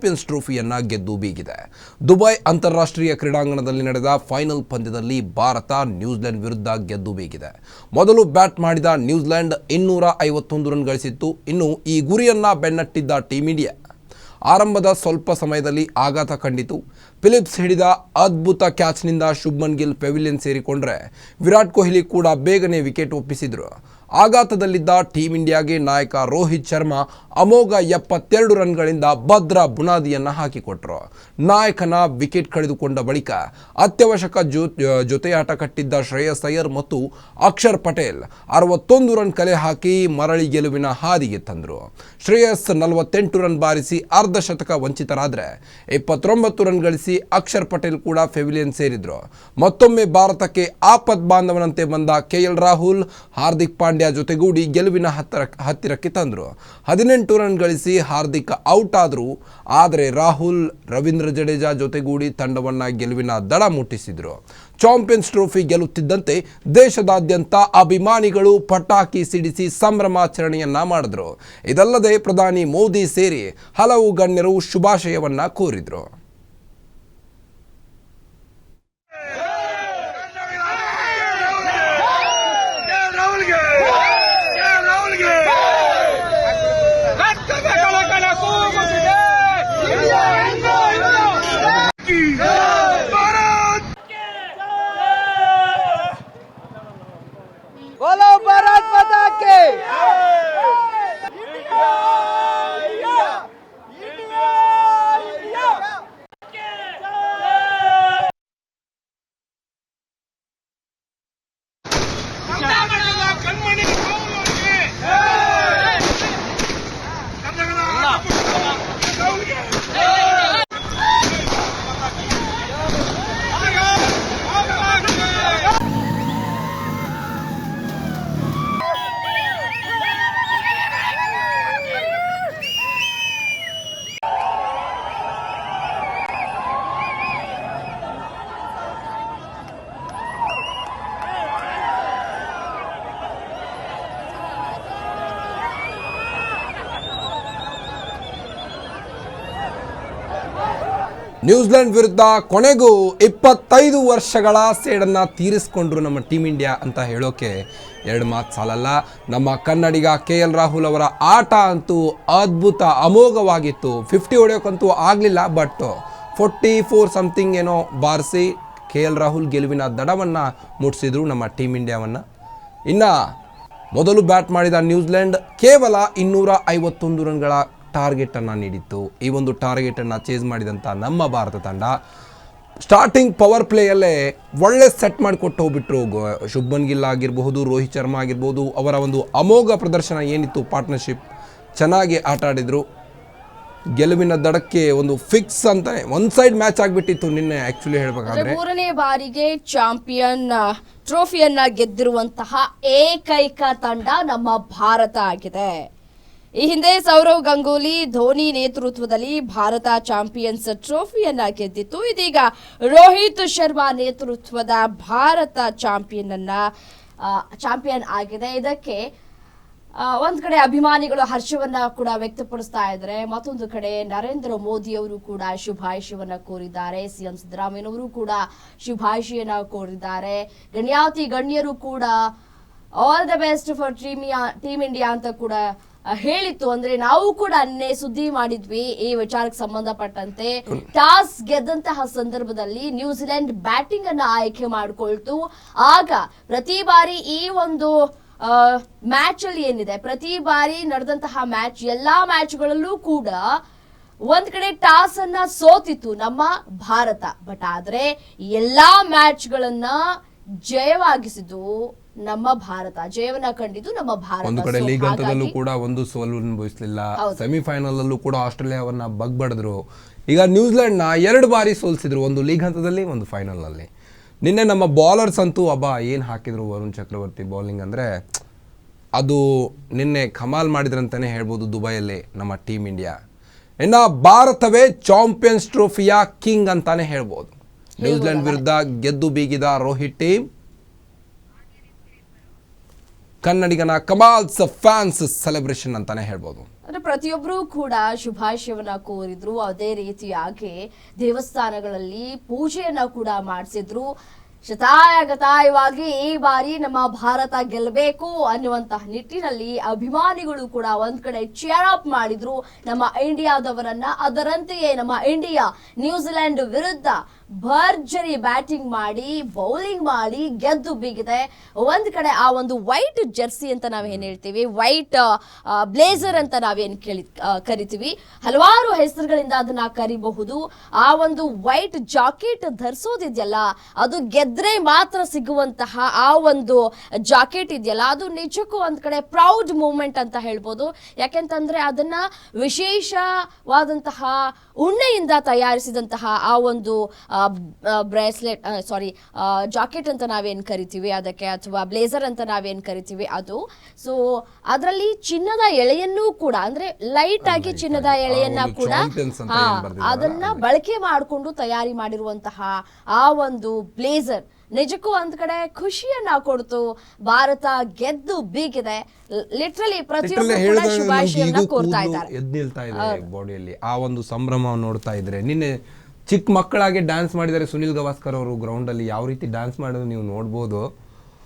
Champions ಟ್ರೋಫಿಯನ್ನು ಗೆದ್ದು ಬೀಗಿದೆ. Dubai ಅಂತಾರಾಷ್ಟ್ರೀಯ ಕ್ರೀಡಾಂಗಣದಲ್ಲಿ ನಡೆದ ಫೈನಲ್ ಪಂದ್ಯದಲ್ಲಿ ಭಾರತ ನ್ಯೂಜಿಲೆಂಡ್ ವಿರುದ್ಧ ಗೆದ್ದು ಬೀಗಿದೆ. ಮೊದಲು ಬ್ಯಾಟ್ ಮಾಡಿದ ನ್ಯೂಜಿಲೆಂಡ್ ಇನ್ನೂರ ಐವತ್ತೊಂದು ರನ್ ಗಳಿಸಿತ್ತು. ಇನ್ನು ಈ ಗುರಿಯನ್ನ ಬೆನ್ನಟ್ಟಿದ್ದ ಟೀಂ ಇಂಡಿಯಾ. ಆರಂಭದ ಸ್ವಲ್ಪ ಸಮಯದಲ್ಲಿ ಆಘಾತ ಕಂಡಿತು. ಫಿಲಿಪ್ಸ್ ಹಿಡಿದ ಅದ್ಭುತ ಕ್ಯಾಚ್ನಿಂದ ಶುಭ್ಮನ್ ಗಿಲ್ ಪೆವಿಲಿಯನ್ ಸೇರಿಕೊಂಡ್ರೆ ವಿರಾಟ್ ಕೊಹ್ಲಿ ಕೂಡ ಬೇಗನೆ ವಿಕೆಟ್ ಒಪ್ಪಿಸಿದ್ರು. ಆಘಾತದಲ್ಲಿದ್ದ ಟೀಂ ಇಂಡಿಯಾಗೆ ನಾಯಕ ರೋಹಿತ್ ಶರ್ಮಾ ಅಮೋಘ ಎಪ್ಪತ್ತೆರಡು ರನ್ಗಳಿಂದ ಭದ್ರ ಬುನಾದಿಯನ್ನು ಹಾಕಿಕೊಟ್ರು. ನಾಯಕನ ವಿಕೆಟ್ ಕಳೆದುಕೊಂಡ ಬಳಿಕ ಅತ್ಯವಶ್ಯಕ ಜೊ, ಜೊತೆಯಾಟ ಕಟ್ಟಿದ್ದ ಶ್ರೇಯಸ್ ಅಯ್ಯರ್ ಮತ್ತು ಅಕ್ಷರ್ ಪಟೇಲ್ ಅರವತ್ತೊಂದು ರನ್ ಕಲೆ ಹಾಕಿ ಮರಳಿ ಗೆಲುವಿನ ಹಾದಿಗೆ ತಂದರು. ಶ್ರೇಯಸ್ ನಲವತ್ತೆಂಟು ರನ್ ಬಾರಿಸಿ ಅರ್ಧ ಶತಕ ವಂಚಿತರಾದರೆ ಇಪ್ಪತ್ತೊಂಬತ್ತು ರನ್ ಗಳಿಸಿ ಅಕ್ಷರ್ ಪಟೇಲ್ ಕೂಡ ಫೆವಿಲಿಯನ್ ಸೇರಿದ್ರು. ಮತ್ತೊಮ್ಮೆ ಭಾರತಕ್ಕೆ ಆಪತ್ ಬಾಂಧವನಂತೆ ಬಂದ ಕೆಎಲ್ ರಾಹುಲ್ ಹಾರ್ದಿಕ್ ಪಾಂಡ್ಯ ಜೊತೆಗೂಡಿ ಗೆಲುವಿನ ಹತ್ತಿರ ಹತ್ತಿರಕ್ಕೆ ತಂದರು. ಹದಿನೆಂಟು ರನ್ ಗಳಿಸಿ ಹಾರ್ದಿಕ್ ಔಟ್ ಆದರು. ಆದರೆ ರಾಹುಲ್, ರವೀಂದ್ರ ಜಡೇಜಾ ಜೊತೆಗೂಡಿ ತಂಡವನ್ನ ಗೆಲುವಿನ ದಡ ಮುಟ್ಟಿಸಿದರು. ಚಾಂಪಿಯನ್ಸ್ ಟ್ರೋಫಿ ಗೆಲ್ಲುತ್ತಿದ್ದಂತೆ ದೇಶದಾದ್ಯಂತ ಅಭಿಮಾನಿಗಳು ಪಟಾಕಿ ಸಿಡಿಸಿ ಸಂಭ್ರಮಾಚರಣೆಯನ್ನ ಮಾಡಿದ್ರು. ಇದಲ್ಲದೆ ಪ್ರಧಾನಿ ಮೋದಿ ಸೇರಿ ಹಲವು ಗಣ್ಯರು ಶುಭಾಶಯವನ್ನ ಕೋರಿದ್ರು. बोलो भारत माता के ನ್ಯೂಜಿಲೆಂಡ್ ವಿರುದ್ಧ ಕೊನೆಗೂ ಇಪ್ಪತ್ತೈದು ವರ್ಷಗಳ ಸೇಡನ್ನು ತೀರಿಸಿಕೊಂಡ್ರು ನಮ್ಮ ಟೀಮ್ ಇಂಡಿಯಾ ಅಂತ ಹೇಳೋಕೆ ಎರಡು ಮಾತು ಸಾಲಲ್ಲ. ನಮ್ಮ ಕನ್ನಡಿಗ ಕೆ ಎಲ್ ರಾಹುಲ್ ಅವರ ಆಟ ಅಂತೂ ಅದ್ಭುತ, ಅಮೋಘವಾಗಿತ್ತು. ಫಿಫ್ಟಿ ಹೊಡೆಯೋಕ್ಕಂತೂ ಆಗಲಿಲ್ಲ ಬಟ್ ಫೋರ್ಟಿ ಫೋರ್ ಸಮಥಿಂಗ್ ಏನೋ ಬಾರಿಸಿ ಕೆ ಎಲ್ ರಾಹುಲ್ ಗೆಲುವಿನ ದಡವನ್ನು ಮುಟ್ಟಿಸಿದ್ರು ನಮ್ಮ ಟೀಮ್ ಇಂಡಿಯಾವನ್ನು. ಇನ್ನು ಮೊದಲು ಬ್ಯಾಟ್ ಮಾಡಿದ ನ್ಯೂಜಿಲೆಂಡ್ ಕೇವಲ ಇನ್ನೂರ ಐವತ್ತೊಂದು ರನ್ಗಳ ಟಾರ್ಗೆಟನ್ನು ನೀಡಿತ್ತು. ಈ ಒಂದು ಟಾರ್ಗೆಟನ್ನು ಚೇಸ್ ಮಾಡಿದಂಥ ನಮ್ಮ ಭಾರತ ತಂಡ. ಸ್ಟಾರ್ಟಿಂಗ್ ಪವರ್ ಪ್ಲೇಯಲ್ಲೇ ಒಳ್ಳೆ ಸೆಟ್ ಮಾಡಿಕೊಟ್ಟು ಹೋಗ್ಬಿಟ್ರು. ಶುಭ್ಮನ್ ಗಿಲ್ ಆಗಿರಬಹುದು, ರೋಹಿತ್ ಶರ್ಮಾ ಆಗಿರ್ಬೋದು, ಅವರ ಒಂದು ಅಮೋಘ ಪ್ರದರ್ಶನ ಏನಿತ್ತು ಪಾರ್ಟ್ನರ್ಶಿಪ್ ಚೆನ್ನಾಗಿ ಆಟ ಆಡಿದರು. ಗೆಲುವಿನ ದಡಕ್ಕೆ ಒಂದು ಫಿಕ್ಸ್ ಅಂತಾನೆ ಒನ್ ಸೈಡ್ ಮ್ಯಾಚ್ ಆಗಿಬಿಟ್ಟಿತ್ತು ನಿನ್ನೆ ಆಕ್ಚುಲಿ ಹೇಳಬೇಕಾದ್ರೆ. ಮೂರನೇ ಬಾರಿಗೆ ಚಾಂಪಿಯನ್ ಟ್ರೋಫಿಯನ್ನ ಗೆದ್ದಿರುವಂತಹ ಏಕೈಕ ತಂಡ ನಮ್ಮ ಭಾರತ ಆಗಿದೆ. ಈ ಹಿಂದೆ ಸೌರವ್ ಗಂಗೂಲಿ ಧೋನಿ ನೇತೃತ್ವದಲ್ಲಿ ಭಾರತ ಚಾಂಪಿಯನ್ಸ್ ಟ್ರೋಫಿಯನ್ನ ಗೆದ್ದಿತ್ತು. ಇದೀಗ ರೋಹಿತ್ ಶರ್ಮಾ ನೇತೃತ್ವದ ಭಾರತ ಚಾಂಪಿಯನ್ ಅನ್ನ ಚಾಂಪಿಯನ್ ಆಗಿದೆ. ಇದಕ್ಕೆ ಒಂದ್ ಕಡೆ ಅಭಿಮಾನಿಗಳು ಹರ್ಷವನ್ನ ಕೂಡ ವ್ಯಕ್ತಪಡಿಸ್ತಾ ಇದ್ದಾರೆ. ಮತ್ತೊಂದು ಕಡೆ ನರೇಂದ್ರ ಮೋದಿ ಅವರು ಕೂಡ ಶುಭಾಶಯವನ್ನ ಕೋರಿದ್ದಾರೆ. ಸಿಎಂ ಸಿದ್ದರಾಮಯ್ಯನವರು ಕೂಡ ಶುಭಾಶಯನ ಕೋರಿದ್ದಾರೆ. ಗಣ್ಯಾತಿ ಗಣ್ಯರು ಕೂಡ all the best for team team India ಅಂತ ಕೂಡ ಹೇಳಿತ್ತು ಅಂದ್ರೆ ನಾವು ಕೂಡ ಅನ್ನೇ ಸುದ್ದಿ ಮಾಡಿದ್ವಿ ಈ ವಿಚಾರಕ್ಕೆ ಸಂಬಂಧಪಟ್ಟಂತೆ. ಟಾಸ್ ಗೆದ್ದಂತಹ ಸಂದರ್ಭದಲ್ಲಿ ನ್ಯೂಜಿಲೆಂಡ್ ಬ್ಯಾಟಿಂಗ್ ಅನ್ನ ಆಯ್ಕೆ ಮಾಡಿಕೊಳ್ತು. ಆಗ ಪ್ರತಿ ಬಾರಿ ಈ ಒಂದು ಮ್ಯಾಚ್ ಅಲ್ಲಿ ಏನಿದೆ, ಪ್ರತಿ ಬಾರಿ ನಡೆದಂತಹ ಮ್ಯಾಚ್ ಎಲ್ಲಾ ಮ್ಯಾಚ್ಗಳಲ್ಲೂ ಕೂಡ ಒಂದ್ ಕಡೆ ಟಾಸ್ ಅನ್ನ ಸೋತಿತ್ತು ನಮ್ಮ ಭಾರತ. ಬಟ್ ಆದ್ರೆ ಎಲ್ಲಾ ಮ್ಯಾಚ್ಗಳನ್ನ ಜಯವಾಗಿಸಿದ್ದು ನಮ್ಮ ಭಾರತ ಜಯವನ್ನ ಕಂಡಿದ್ದು ನಮ್ಮ ಭಾರತ. ಒಂದು ಕಡೆ ಲೀಗ್ ಹಂತದಲ್ಲೂ ಕೂಡ ಒಂದು ಸೋಲು ಅನುಭವಿಸಲಿಲ್ಲ. ಸೆಮಿಫೈನಲ್ ಅಲ್ಲೂ ಕೂಡ ಆಸ್ಟ್ರೇಲಿಯಾವನ್ನ ಬಗ್ಬಡಿದ್ರು. ಈಗ ನ್ಯೂಜಿಲೆಂಡ್ನ ಎರಡು ಬಾರಿ ಸೋಲ್ಸಿದ್ರು ಒಂದು ಲೀಗ್ ಹಂತದಲ್ಲಿ ಒಂದು ಫೈನಲ್ ಅಲ್ಲಿ ನಿನ್ನೆ ನಮ್ಮ ಬೌಲರ್ಸ್ ಅಂತೂ ಅಬ್ಬ ಏನ್ ಹಾಕಿದ್ರು ವರುಣ್ ಚಕ್ರವರ್ತಿ ಬೌಲಿಂಗ್ ಅಂದ್ರೆ? ಅದು ನಿನ್ನೆ ಕಮಾಲ್ ಮಾಡಿದ್ರಂತಾನೆ ಹೇಳ್ಬೋದು ದುಬೈಯಲ್ಲಿ ನಮ್ಮ ಟೀಮ್ ಇಂಡಿಯಾ ಇನ್ನ ಭಾರತವೇ ಚಾಂಪಿಯನ್ಸ್ ಟ್ರೋಫಿಯ ಕಿಂಗ್ ಅಂತಾನೆ ಹೇಳ್ಬೋದು. ನ್ಯೂಜಿಲೆಂಡ್ ವಿರುದ್ಧ ಗೆದ್ದು ಬೀಗಿದ ರೋಹಿತ್ ಟೀಮ್ ಕನ್ನಡಿಗನ ಕಮಾಲ್ಸ್ ಫ್ಯಾನ್ಸ್ ಸೆಲೆಬ್ರೇಷನ್ ಅಂತಾನೆ ಹೇಳ್ಬೋದು. ಅಂದ್ರೆ ಪ್ರತಿಯೊಬ್ಬರು ಕೂಡ ಶುಭಾಶಯವನ್ನ ಕೋರಿದ್ರು. ಅದೇ ರೀತಿಯಾಗಿ ದೇವಸ್ಥಾನಗಳಲ್ಲಿ ಪೂಜೆಯನ್ನ ಕೂಡ ಮಾಡಿಸಿದ್ರು. ಶತಾಯಗತಾಯವಾಗಿ ಈ ಬಾರಿ ನಮ್ಮ ಭಾರತ ಗೆಲ್ಲಬೇಕು ಅನ್ನುವಂತಹ ನಿಟ್ಟಿನಲ್ಲಿ ಅಭಿಮಾನಿಗಳು ಕೂಡ ಒಂದ್ ಕಡೆ ಚೇರ್ ಅಪ್ ಮಾಡಿದ್ರು ನಮ್ಮ ಇಂಡಿಯಾದವರನ್ನ. ಅದರಂತೆಯೇ ನಮ್ಮ ಇಂಡಿಯಾ ನ್ಯೂಜಿಲೆಂಡ್ ವಿರುದ್ಧ ಭರ್ಜರಿ ಬ್ಯಾಟಿಂಗ್ ಮಾಡಿ ಬೌಲಿಂಗ್ ಮಾಡಿ ಗೆದ್ದು ಬಿಗಿದೆ. ಒಂದ್ ಕಡೆ ಆ ಒಂದು ವೈಟ್ ಜರ್ಸಿ ಅಂತ ನಾವೇನ್ ಹೇಳ್ತೀವಿ? ವೈಟ್ ಬ್ಲೇಸರ್ ಅಂತ ನಾವೇನ್ ಕೇಳಿ ಕರಿತೀವಿ? ಹಲವಾರು ಹೆಸರುಗಳಿಂದ ಅದನ್ನ ಕರಿಬಹುದು. ಆ ಒಂದು ವೈಟ್ ಜಾಕೆಟ್ ಧರಿಸೋದಿದೆಯಲ್ಲ, ಅದು ಗೆದ್ರೆ ಮಾತ್ರ ಸಿಗುವಂತಹ ಆ ಒಂದು ಜಾಕೆಟ್ ಇದೆಯಲ್ಲ ಅದು ನಿಜಕ್ಕೂ ಒಂದ್ ಕಡೆ ಪ್ರೌಡ್ ಮೂಮೆಂಟ್ ಅಂತ ಹೇಳ್ಬೋದು. ಯಾಕೆಂತಂದ್ರೆ ಅದನ್ನ ವಿಶೇಷವಾದಂತಹ ಉಣ್ಣೆಯಿಂದ ತಯಾರಿಸಿದಂತಹ ಆ ಒಂದು ಬ್ರೇಸ್ಲೆಟ್ ಸಾರಿ ಜಾಕೆಟ್ ಅಂತ ನಾವೇನ್ ಕರಿತೀವಿ ಅದಕ್ಕೆ ಅಥವಾ ಬ್ಲೇಸರ್ ಅಂತ ನಾವೇನ್ ಕರಿತೀವಿ ಅದು. ಸೊ ಅದರಲ್ಲಿ ಚಿನ್ನದ ಎಳೆಯನ್ನೂ ಕೂಡ ಅಂದ್ರೆ ಲೈಟ್ ಆಗಿ ಚಿನ್ನದ ಎಳೆಯನ್ನ ಕೂಡ ಅದನ್ನ ಬಳಕೆ ಮಾಡಿಕೊಂಡು ತಯಾರಿ ಮಾಡಿರುವಂತಹ ಆ ಒಂದು ಬ್ಲೇಸರ್ ನಿಜಕ್ಕೂ ಒಂದ್ ಕಡೆ ಖುಷಿಯನ್ನ ಕೊಡ್ತು. ಭಾರತ ಗೆದ್ದು ಬೀಗಿದೆ. ಲಿಟ್ರಲಿ ಪ್ರತಿಯೊಬ್ಬರು ಕೋರ್ತಾ ಇದ್ದಾರೆ. ನಿಲ್ತಾ ಇದೆ ಬಾಡಿಯಲ್ಲಿ. ಆ ಒಂದು ಸಂಭ್ರಮ ನೋಡ್ತಾ ಇದ್ರೆ. ನಿನ್ನೆ ಚಿಕ್ಕ ಮಕ್ಕಳಾಗಿ ಡ್ಯಾನ್ಸ್ ಮಾಡಿದ್ದಾರೆ ಸುನಿಲ್ ಗವಾಸ್ಕರ್ ಅವರು. ಗ್ರೌಂಡ್ ಅಲ್ಲಿ ಯಾವ ರೀತಿ ಡ್ಯಾನ್ಸ್ ಮಾಡೋದು ನೀವು ನೋಡ್ಬೋದು.